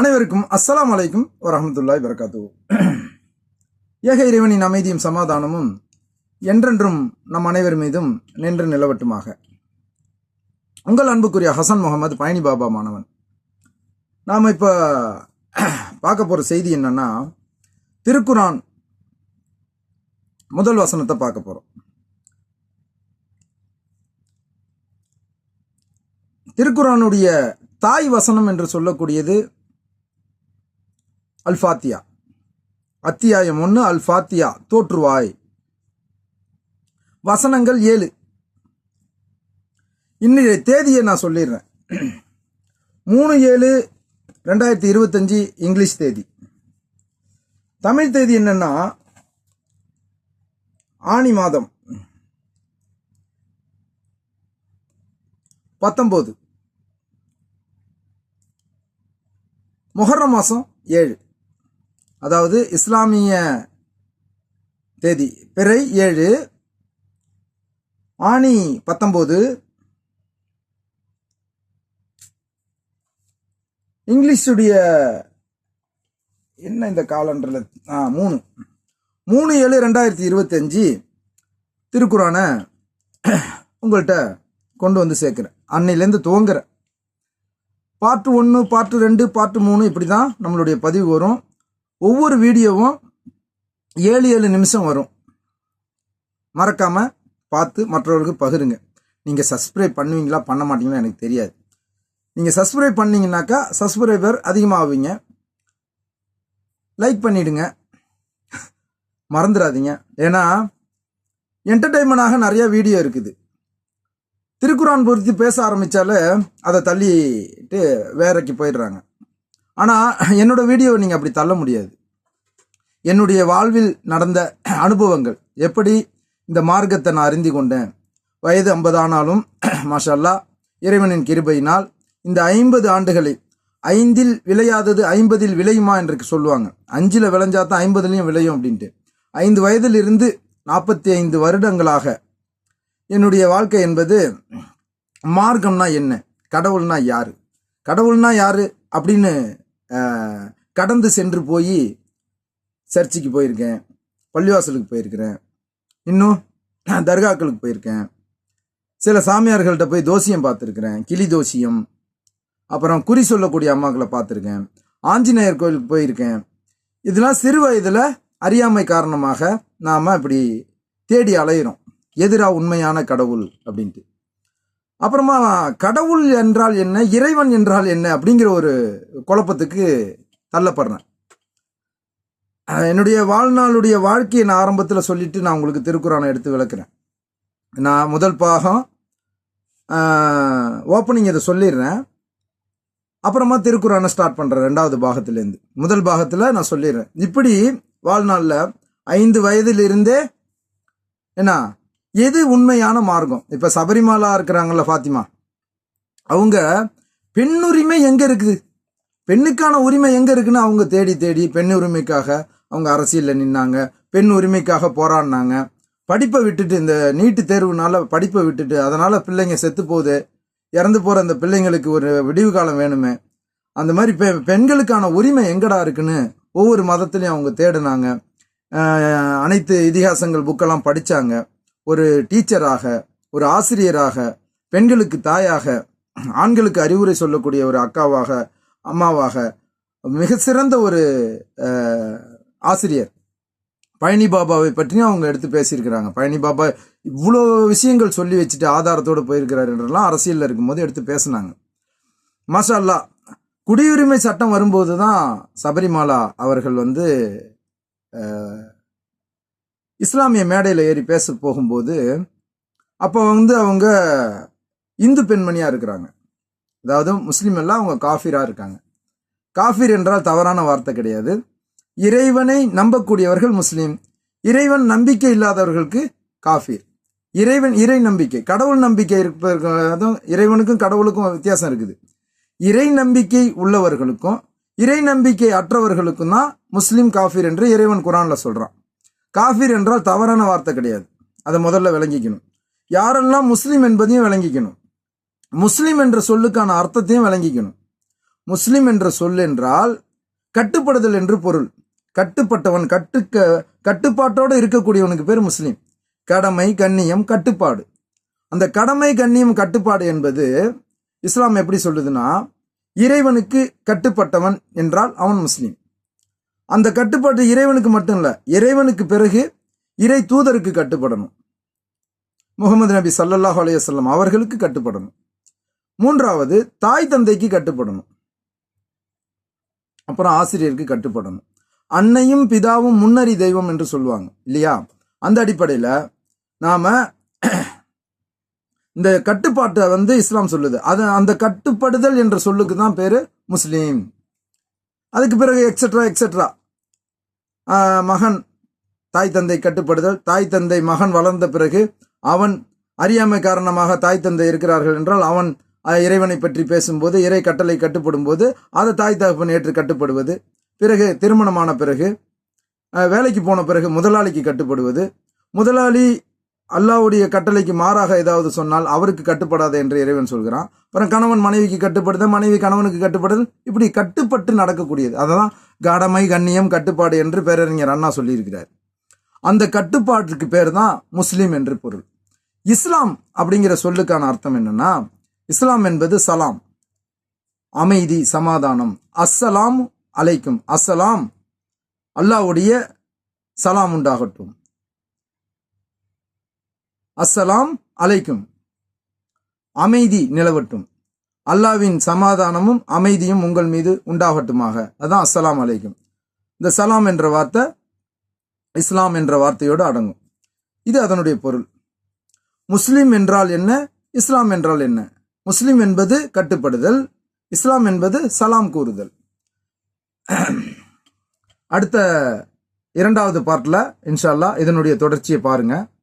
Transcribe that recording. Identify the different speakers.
Speaker 1: அனைவருக்கும் அஸ்லாம் வலைக்கும் வரமத்துல்லாய் வரகாத்து ஏக இறைவனின் அமைதியும் சமாதானமும் என்றென்றும் நம் அனைவர் மீதும் நின்று நிலவட்டுமாக உங்கள் அன்புக்குரிய ஹசன் முகமது பயணி பாபா மாணவன் நாம் இப்போ பார்க்க போகிற செய்தி என்னென்னா திருக்குரான் முதல் வசனத்தை பார்க்க போகிறோம் திருக்குறானுடைய தாய் வசனம் என்று சொல்லக்கூடியது அல்பாத்தியா அத்தியாயம் ஒன்று அல்பாத்தியா தோற்றுவாய் வசனங்கள் ஏழு இன்னைய தேதியை நான் சொல்லிடுறேன் மூணு ஏழு ரெண்டாயிரத்தி இருபத்தஞ்சி இங்கிலீஷ் தேதி தமிழ் தேதி என்னென்னா ஆணி மாதம் பத்தொம்போது மொஹர்ரம் மாதம் ஏழு அதாவது இஸ்லாமிய தேதி பிறை ஏழு ஆணி பத்தொம்போது இங்கிலீஷுடைய என்ன இந்த காலண்டரில் ஆ மூணு மூணு ஏழு ரெண்டாயிரத்தி இருபத்தஞ்சி திருக்குறானை உங்கள்கிட்ட கொண்டு வந்து சேர்க்குறேன் அன்னையிலேருந்து துவங்குறேன் பார்ட் ஒன்று பார்ட் ரெண்டு பார்ட் மூணு இப்படி தான் நம்மளுடைய பதிவு வரும் ஒவ்வொரு வீடியோவும் ஏழு ஏழு நிமிஷம் வரும் மறக்காமல் பார்த்து மற்றவர்களுக்கு பகிருங்க நீங்கள் சப்ஸ்கிரைப் பண்ணுவீங்களா பண்ண மாட்டீங்களா எனக்கு தெரியாது நீங்கள் சப்ஸ்கிரைப் பண்ணிங்கனாக்கா சப்ஸ்கிரைபர் அதிகமாகுவீங்க லைக் பண்ணிவிடுங்க மறந்துடாதீங்க ஏன்னா என்டர்டெயின்மெண்டாக நிறையா வீடியோ இருக்குது திருக்குறான் பொறுத்து பேச ஆரம்பித்தாலே அதை தள்ளிட்டு வேறக்கு போயிடுறாங்க ஆனால் என்னோடய வீடியோவை நீங்கள் அப்படி தள்ள முடியாது என்னுடைய வாழ்வில் நடந்த அனுபவங்கள் எப்படி இந்த மார்க்கத்தை நான் அறிந்து கொண்டேன் வயது ஐம்பதானாலும் மாஷல்லா இறைவனின் கிருபையினால் இந்த ஐம்பது ஆண்டுகளை ஐந்தில் விளையாதது ஐம்பதில் விளையுமா என்று சொல்லுவாங்க அஞ்சில் விளைஞ்சா தான் ஐம்பதுலேயும் விளையும் அப்படின்ட்டு ஐந்து வயதிலிருந்து நாற்பத்தி ஐந்து வருடங்களாக என்னுடைய வாழ்க்கை என்பது மார்க்கம்னா என்ன கடவுள்னா யார் கடவுள்னா யார் அப்படின்னு கடந்து சென்று போய் சர்ச்சுக்கு போயிருக்கேன் பள்ளிவாசலுக்கு போயிருக்கிறேன் இன்னும் தர்காக்களுக்கு போயிருக்கேன் சில சாமியார்கள்ட்ட போய் தோசியம் பார்த்துருக்குறேன் கிளி தோசியம் அப்புறம் குறி சொல்லக்கூடிய அம்மாக்களை பார்த்துருக்கேன் ஆஞ்சநேயர் கோயிலுக்கு போயிருக்கேன் இதெல்லாம் சிறு வயதில் அறியாமை காரணமாக நாம் இப்படி தேடி அலையிறோம் எதிராக உண்மையான கடவுள் அப்படின்ட்டு அப்புறமா கடவுள் என்றால் என்ன இறைவன் என்றால் என்ன அப்படிங்கிற ஒரு குழப்பத்துக்கு தள்ளப்படுறேன் என்னுடைய வாழ்நாளுடைய வாழ்க்கையை நான் ஆரம்பத்தில் சொல்லிட்டு நான் உங்களுக்கு திருக்குறானை எடுத்து விளக்குறேன் நான் முதல் பாகம் ஓப்பனிங் இதை சொல்லிடுறேன் அப்புறமா திருக்குறானை ஸ்டார்ட் பண்ணுறேன் ரெண்டாவது பாகத்துலேருந்து முதல் பாகத்தில் நான் சொல்லிடுறேன் இப்படி வாழ்நாளில் ஐந்து வயதிலிருந்தே என்ன எது உண்மையான மார்க்கம் இப்போ சபரிமலா இருக்கிறாங்கல்ல ஃபாத்திமா அவங்க பெண்ணுரிமை எங்கே இருக்குது பெண்ணுக்கான உரிமை எங்கே இருக்குன்னு அவங்க தேடி தேடி பெண் உரிமைக்காக அவங்க அரசியலில் நின்னாங்க பெண் உரிமைக்காக போராடினாங்க படிப்பை விட்டுட்டு இந்த நீட்டு தேர்வுனால படிப்பை விட்டுட்டு அதனால் பிள்ளைங்க செத்து போகுது இறந்து போகிற அந்த பிள்ளைங்களுக்கு ஒரு விடிவு காலம் வேணுமே அந்த மாதிரி பெ பெண்களுக்கான உரிமை எங்கடா இருக்குன்னு ஒவ்வொரு மதத்துலேயும் அவங்க தேடினாங்க அனைத்து இதிகாசங்கள் புக்கெல்லாம் படித்தாங்க ஒரு டீச்சராக ஒரு ஆசிரியராக பெண்களுக்கு தாயாக ஆண்களுக்கு அறிவுரை சொல்லக்கூடிய ஒரு அக்காவாக அம்மாவாக மிக சிறந்த ஒரு ஆசிரியர் பழனி பாபாவை பற்றியும் அவங்க எடுத்து பேசியிருக்கிறாங்க பழனி பாபா இவ்வளோ விஷயங்கள் சொல்லி வச்சுட்டு ஆதாரத்தோடு போயிருக்கிறார் என்றெல்லாம் அரசியலில் இருக்கும்போது எடுத்து பேசினாங்க மசாலா குடியுரிமை சட்டம் வரும்போது தான் சபரிமாலா அவர்கள் வந்து இஸ்லாமிய மேடையில் ஏறி பேச போகும்போது அப்போ வந்து அவங்க இந்து பெண்மணியாக இருக்கிறாங்க அதாவது முஸ்லீம் எல்லாம் அவங்க காஃபிராக இருக்காங்க காஃபிர் என்றால் தவறான வார்த்தை கிடையாது இறைவனை நம்பக்கூடியவர்கள் முஸ்லீம் இறைவன் நம்பிக்கை இல்லாதவர்களுக்கு காஃபீர் இறைவன் இறை நம்பிக்கை கடவுள் நம்பிக்கை இருப்பதும் இறைவனுக்கும் கடவுளுக்கும் வித்தியாசம் இருக்குது இறை நம்பிக்கை உள்ளவர்களுக்கும் இறை நம்பிக்கை அற்றவர்களுக்கும் தான் முஸ்லீம் காஃபீர் என்று இறைவன் குரானில் சொல்கிறான் காஃபிர் என்றால் தவறான வார்த்தை கிடையாது அதை முதல்ல விளங்கிக்கணும் யாரெல்லாம் முஸ்லீம் என்பதையும் விளங்கிக்கணும் முஸ்லீம் என்ற சொல்லுக்கான அர்த்தத்தையும் விளங்கிக்கணும் முஸ்லீம் என்ற சொல் என்றால் கட்டுப்படுதல் என்று பொருள் கட்டுப்பட்டவன் கட்டுக்க கட்டுப்பாட்டோடு இருக்கக்கூடியவனுக்கு பேர் முஸ்லீம் கடமை கண்ணியம் கட்டுப்பாடு அந்த கடமை கண்ணியம் கட்டுப்பாடு என்பது இஸ்லாம் எப்படி சொல்லுதுன்னா இறைவனுக்கு கட்டுப்பட்டவன் என்றால் அவன் முஸ்லீம் அந்த கட்டுப்பாட்டு இறைவனுக்கு மட்டும் இல்லை இறைவனுக்கு பிறகு இறை தூதருக்கு கட்டுப்படணும் முகமது நபி சல்லல்லாஹ் அலையசல்லம் அவர்களுக்கு கட்டுப்படணும் மூன்றாவது தாய் தந்தைக்கு கட்டுப்படணும் அப்புறம் ஆசிரியருக்கு கட்டுப்படணும் அன்னையும் பிதாவும் முன்னறி தெய்வம் என்று சொல்லுவாங்க இல்லையா அந்த அடிப்படையில் நாம் இந்த கட்டுப்பாட்டை வந்து இஸ்லாம் சொல்லுது அது அந்த கட்டுப்படுதல் என்ற சொல்லுக்கு தான் பேர் முஸ்லீம் அதுக்கு பிறகு எக்ஸட்ரா எக்ஸட்ரா மகன் தாய் தந்தை கட்டுப்படுதல் தாய் தந்தை மகன் வளர்ந்த பிறகு அவன் அறியாமை காரணமாக தாய் தந்தை இருக்கிறார்கள் என்றால் அவன் இறைவனை பற்றி பேசும்போது இறை கட்டளை கட்டுப்படும் போது அதை தாய் தகப்பன் ஏற்று கட்டுப்படுவது பிறகு திருமணமான பிறகு வேலைக்கு போன பிறகு முதலாளிக்கு கட்டுப்படுவது முதலாளி அல்லாவுடைய கட்டளைக்கு மாறாக ஏதாவது சொன்னால் அவருக்கு கட்டுப்படாத என்று இறைவன் சொல்கிறான் அப்புறம் கணவன் மனைவிக்கு கட்டுப்படுதல் மனைவி கணவனுக்கு கட்டுப்படுதல் இப்படி கட்டுப்பட்டு நடக்கக்கூடியது அதான் கடமை கண்ணியம் கட்டுப்பாடு என்று பேரறிஞர் அண்ணா சொல்லியிருக்கிறார் அந்த கட்டுப்பாட்டுக்கு பேர் தான் முஸ்லீம் என்று பொருள் இஸ்லாம் அப்படிங்கிற சொல்லுக்கான அர்த்தம் என்னன்னா இஸ்லாம் என்பது சலாம் அமைதி சமாதானம் அஸ்ஸலாம் அழைக்கும் அஸ்ஸலாம் அல்லாவுடைய சலாம் உண்டாகட்டும் அஸ்ஸலாம் அலைக்கும் அமைதி நிலவட்டும் அல்லாவின் சமாதானமும் அமைதியும் உங்கள் மீது உண்டாகட்டுமாக அதான் அஸ்ஸலாம் அலைக்கும் இந்த சலாம் என்ற வார்த்தை இஸ்லாம் என்ற வார்த்தையோடு அடங்கும் இது அதனுடைய பொருள் முஸ்லீம் என்றால் என்ன இஸ்லாம் என்றால் என்ன முஸ்லீம் என்பது கட்டுப்படுதல் இஸ்லாம் என்பது சலாம் கூறுதல் அடுத்த இரண்டாவது பார்ட்டில் இன்ஷால்லா இதனுடைய தொடர்ச்சியை பாருங்கள்